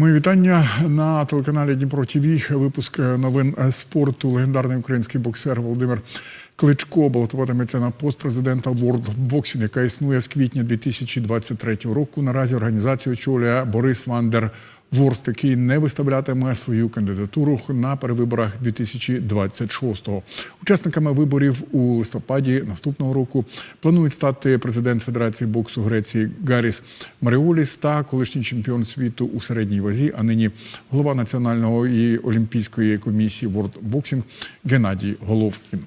Мої вітання на телеканалі Дніпро ТВ. Випуск новин спорту. Легендарний український боксер Володимир Кличко балотуватиметься на пост президента World Boxing, яка існує з квітня 2023 року. Наразі організацію очолює Борис Вандер Ворст, який не виставлятиме свою кандидатуру на перевиборах 2026-го. Учасниками виборів у листопаді наступного року планують стати президент Федерації боксу Греції Гарріс Маріоліс та колишній чемпіон світу у середній вазі, а нині голова національної олімпійської комісії World Boxing Геннадій Головкін.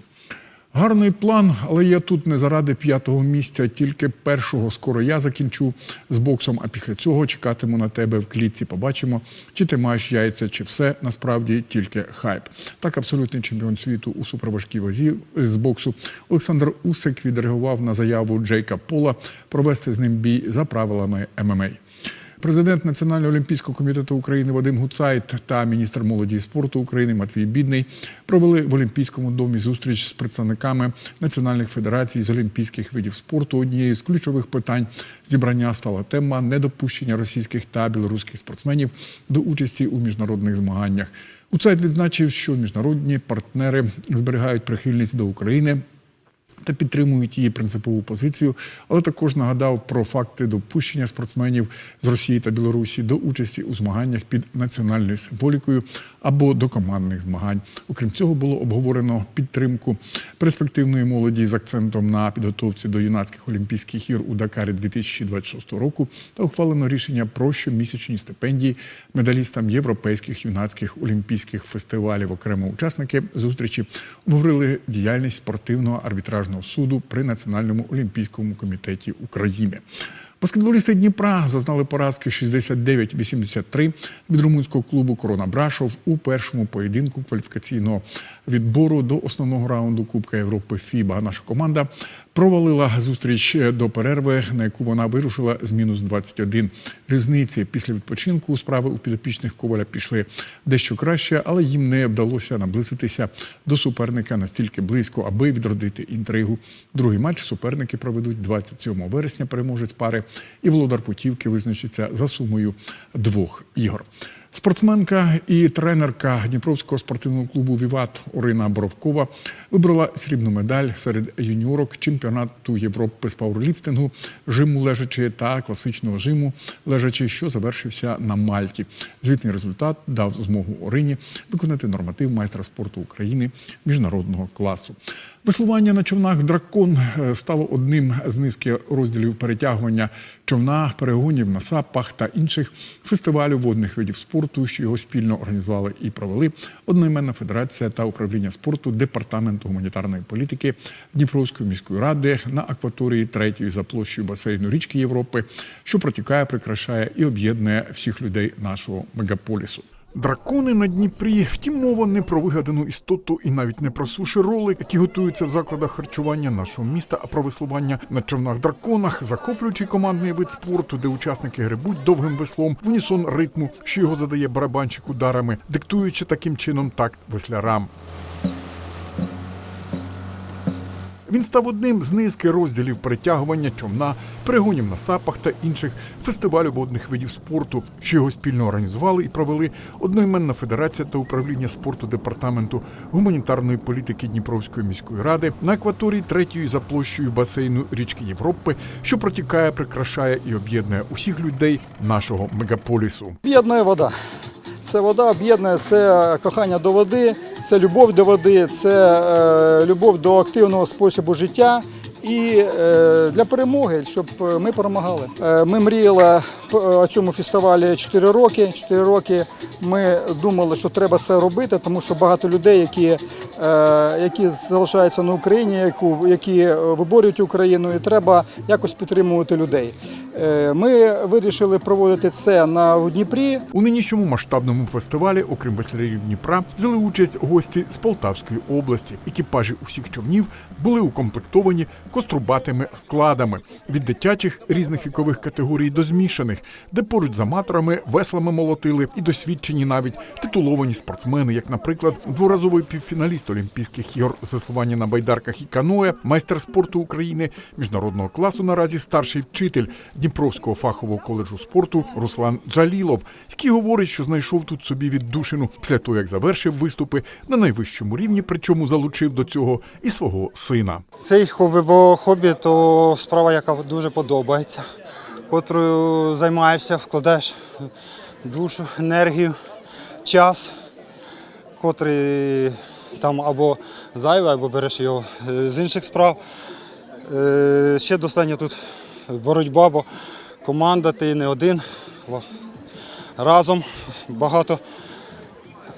Гарний план, але я тут не заради п'ятого місця, тільки першого скоро я закінчу з боксом, а після цього чекатиму на тебе в клітці. Побачимо, чи ти маєш яйця, чи все насправді тільки хайп. Так абсолютний чемпіон світу у суперважкій вазі з боксу Олександр Усик відреагував на заяву Джейка Пола провести з ним бій за правилами ММА. Президент Національного олімпійського комітету України Вадим Гуцайт та міністр молоді і спорту України Матвій Бідний провели в Олімпійському домі зустріч з представниками національних федерацій з олімпійських видів спорту. Однією з ключових питань зібрання стала тема недопущення російських та білоруських спортсменів до участі у міжнародних змаганнях. Гуцайт відзначив, що міжнародні партнери зберігають прихильність до України та підтримують її принципову позицію, але також нагадав про факти допущення спортсменів з Росії та Білорусі до участі у змаганнях під національною символікою або до командних змагань. Окрім цього, було обговорено підтримку перспективної молоді з акцентом на підготовці до юнацьких олімпійських ігор у Дакарі 2026 року та ухвалено рішення про щомісячні стипендії медалістам європейських юнацьких олімпійських фестивалів. Окремо учасники зустрічі обговорили діяльність спортивного арбітражного суду при Національному олімпійському комітеті України. Баскетболісти Дніпра зазнали поразки 69-83 від румунського клубу Корона Брашов у першому поєдинку кваліфікаційного відбору до основного раунду Кубка Європи ФІБА. Наша команда провалила зустріч до перерви, на яку вона вирушила з мінус 21. Різниці після відпочинку справи у підопічних Коваля пішли дещо краще, але їм не вдалося наблизитися до суперника настільки близько, аби відродити інтригу. Другий матч суперники проведуть 27 вересня. Переможець пари і володар путівки визначиться за сумою двох ігор. Спортсменка і тренерка Дніпровського спортивного клубу Віват Орина Боровкова вибрала срібну медаль серед юніорок чемпіонату Європи з пауерліфтингу, жиму лежачи та класичного жиму лежачи, що завершився на Мальті. Звітний результат дав змогу Орині виконати норматив майстра спорту України міжнародного класу. Веслування на човнах дракон е, стало одним з низки розділів перетягування човна, перегонів на сапах та інших фестивалів водних видів спорту, що його спільно організували і провели одноіменна федерація та управління спорту департаменту гуманітарної політики Дніпровської міської ради на акваторії третьої за площею басейну річки Європи, що протікає, прикрашає і об'єднує всіх людей нашого мегаполісу. Дракони на Дніпрі, втім, мова не про вигадану істоту і навіть не про суші роли, які готуються в закладах харчування нашого міста, а про веслування на човнах драконах, захоплюючий командний вид спорту, де учасники грибуть довгим веслом в унісон ритму, що його задає барабанщик ударами, диктуючи таким чином такт веслярам. Він став одним з низки розділів перетягування човна, перегонів на сапах та інших фестивалів водних видів спорту, що його спільно організували і провели одноіменна федерація та управління спорту департаменту гуманітарної політики Дніпровської міської ради на акваторії третьої за площею басейну річки Європи, що протікає, прикрашає і об'єднує усіх людей нашого мегаполісу. Об'єднує вода. Це вода об'єднує це кохання до води, це любов до води, це е, любов до активного способу життя. І е, для перемоги, щоб ми перемагали. Е, ми мріяли о цьому фестивалі 4 роки. 4 роки ми думали, що треба це робити, тому що багато людей, які, е, які залишаються на Україні, яку, які виборюють Україну, і треба якось підтримувати людей. Е, Ми вирішили проводити це на Дніпрі. У нинішньому масштабному фестивалі, окрім веслярів Дніпра, взяли участь гості з Полтавської області. Екіпажі усіх човнів були укомплектовані кострубатими складами від дитячих різних вікових категорій до змішаних, де поруч з аматорами веслами молотили і досвідчені навіть титуловані спортсмени, як, наприклад, дворазовий півфіналіст Олімпійських ігор з веслування на байдарках і каноe, майстер спорту України міжнародного класу наразі старший вчитель Дніпровського фахового коледжу спорту Руслан Джалілов, який говорить, що знайшов тут собі віддушину після того, як завершив виступи на найвищому рівні, причому залучив до цього і свого сина. Цей хобі, бо хобі то справа, яка дуже подобається, котрою займаєшся, вкладаєш душу, енергію, час, котрий там або зайвий, або береш його е, з інших справ. Е, Ще достатньо тут боротьба, бо команда ти не один. Разом багато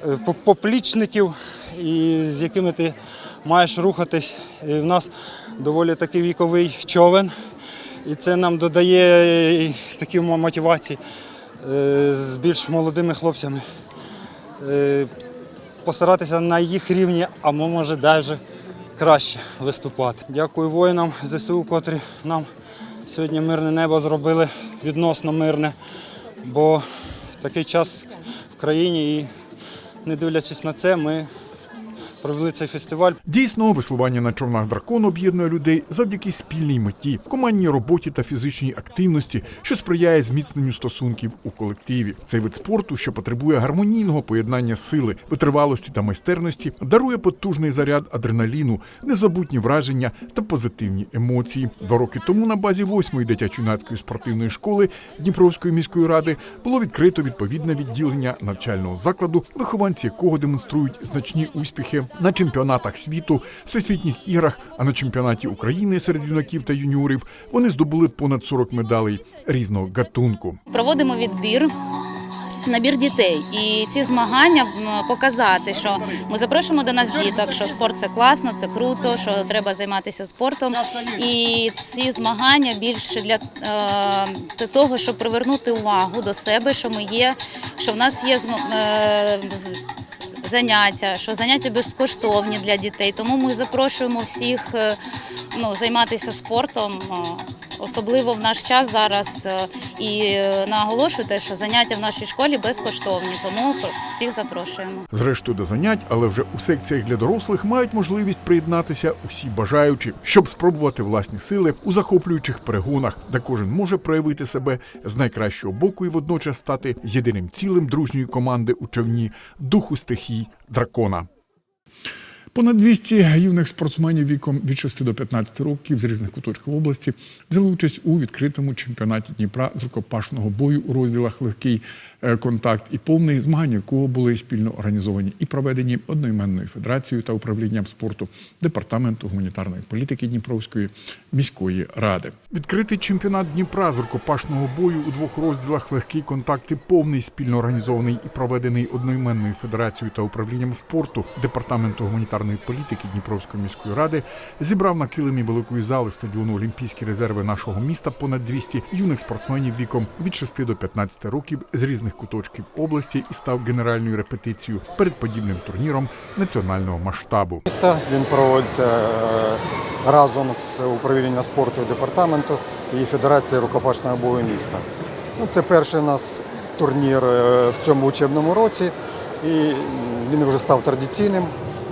е, поплічників, і з якими ти маєш рухатись. І в нас доволі такий віковий човен, і це нам додає такі мотивації е, з більш молодими хлопцями. Е, Постаратися на їх рівні, а може навіть краще виступати. Дякую воїнам ЗСУ, котрі нам сьогодні мирне небо зробили відносно мирне, бо такий час в країні і не дивлячись на це, ми провели цей фестиваль. Дійсно, веслування на човнах дракон об'єднує людей завдяки спільній меті, командній роботі та фізичній активності, що сприяє зміцненню стосунків у колективі. Цей вид спорту, що потребує гармонійного поєднання сили, витривалості та майстерності, дарує потужний заряд адреналіну, незабутні враження та позитивні емоції. Два роки тому на базі 8-ї дитячо-юнацької спортивної школи Дніпровської міської ради було відкрито відповідне відділення навчального закладу, вихованці якого демонструють значні успіхи на чемпіонатах світу, всесвітніх іграх, а на чемпіонаті України серед юнаків та юніорів вони здобули понад 40 медалей різного гатунку. проводимо відбір. Набір дітей і ці змагання показати, що ми запрошуємо до нас діток, що спорт це класно, це круто, що треба займатися спортом. І ці змагання більше для е, того, щоб привернути увагу до себе, що ми є, що в нас є е, заняття, що заняття безкоштовні для дітей. Тому ми запрошуємо всіх е, ну, займатися спортом. Особливо в наш час зараз е, і е, наголошую те, що заняття в нашій школі безкоштовні, тому всіх запрошуємо. Зрештою до занять, але вже у секціях для дорослих мають можливість приєднатися усі бажаючі, щоб спробувати власні сили у захоплюючих перегонах, де кожен може проявити себе з найкращого боку і водночас стати єдиним цілим дружньої команди у човні духу стихій дракона. Понад 200 юних спортсменів віком від 6 до 15 років з різних куточків області взяли участь у відкритому чемпіонаті Дніпра з рукопашного бою у розділах легкий е, контакт і повний змагання, якого були спільно організовані і проведені одноіменною федерацією та управлінням спорту департаменту гуманітарної політики Дніпровської міської ради. Відкритий чемпіонат Дніпра з рукопашного бою у двох розділах легкий контакт і повний спільно організований і проведений одноіменною федерацією та управлінням спорту департаменту гуманітарної політики Дніпровської міської ради зібрав на килимі великої зали стадіону Олімпійські резерви нашого міста понад 200 юних спортсменів віком від 6 до 15 років з різних куточків області і став генеральною репетицією перед подібним турніром національного масштабу. міста. Він проводиться е, разом з управлінням спорту департаменту і Федерації рукопашного бою міста. Ну, Це перший у нас турнір е, в цьому учебному році, і він вже став традиційним.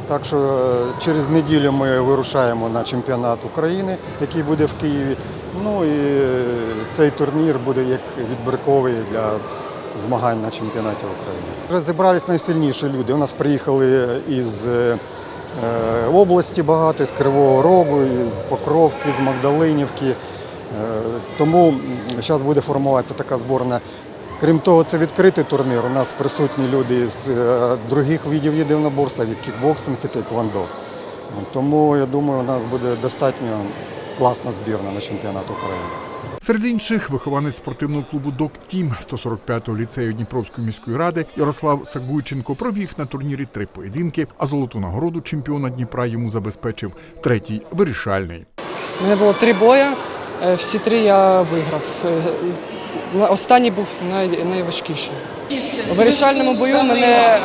Так що е, через неділю ми вирушаємо на чемпіонат України, який буде в Києві. Ну і е, цей турнір буде як відбірковий для змагань на чемпіонаті України. Вже зібрались найсильніші люди. У нас приїхали із е, області багато, з Кривого Рогу, з Покровки, з Магдалинівки. Тому зараз буде формуватися така зборна. Крім того, це відкритий турнір. У нас присутні люди з е, других видів єдиноборства, як кікбоксинг і тейквондо. Тому я думаю, у нас буде достатньо класна збірна на чемпіонат України. Серед інших вихованець спортивного клубу Док Тім 145-го ліцею Дніпровської міської ради Ярослав Сагуйченко провів на турнірі три поєдинки, а золоту нагороду чемпіона Дніпра йому забезпечив третій вирішальний. У мене було три бої, е, всі три я виграв. Останній був най, найважкіший. У вирішальному бою мене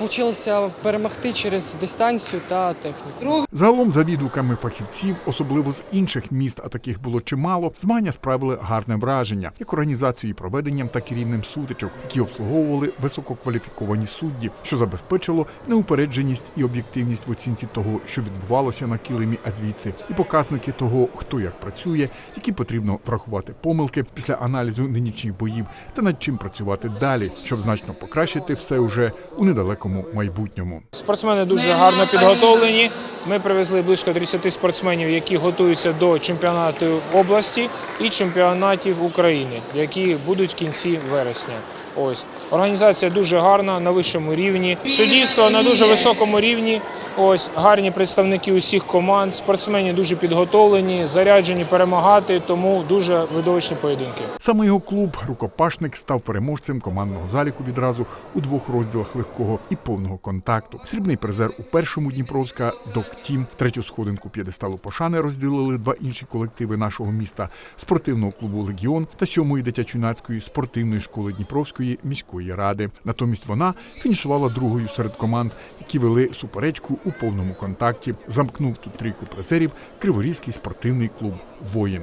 вийшло перемогти через дистанцію та техніку. Загалом, за відгуками фахівців, особливо з інших міст, а таких було чимало, змагання справили гарне враження, як організацією, проведенням, так і рівнем сутичок, які обслуговували висококваліфіковані судді, що забезпечило неупередженість і об'єктивність в оцінці того, що відбувалося на килимі, а звідси, і показники того, хто як працює, які потрібно врахувати помилки після аналізу нинішніх боїв, та над чим працювати далі, щоб значно покращити все уже у недалекому майбутньому. Спортсмени дуже гарно підготовлені. Ми привезли близько 30 спортсменів, які готуються до чемпіонату області і чемпіонатів України, які будуть в кінці вересня. Ось організація дуже гарна на вищому рівні. Суддівство на дуже високому рівні. Ось гарні представники усіх команд. Спортсмени дуже підготовлені, заряджені перемагати, тому дуже видовищні поєдинки. Саме його клуб рукопашник став переможцем командного заліку відразу у двох розділах легкого і повного контакту. Срібний призер у першому Дніпровська Док Тім, третю сходинку п'єдесталу пошани розділили два інші колективи нашого міста спортивного клубу Легіон та сьомої дитячо-юнацької спортивної школи Дніпровської міської ради. Натомість вона фінішувала другою серед команд, які вели суперечку у повному контакті. Замкнув тут трійку призерів Криворізький спортивний клуб Воїн.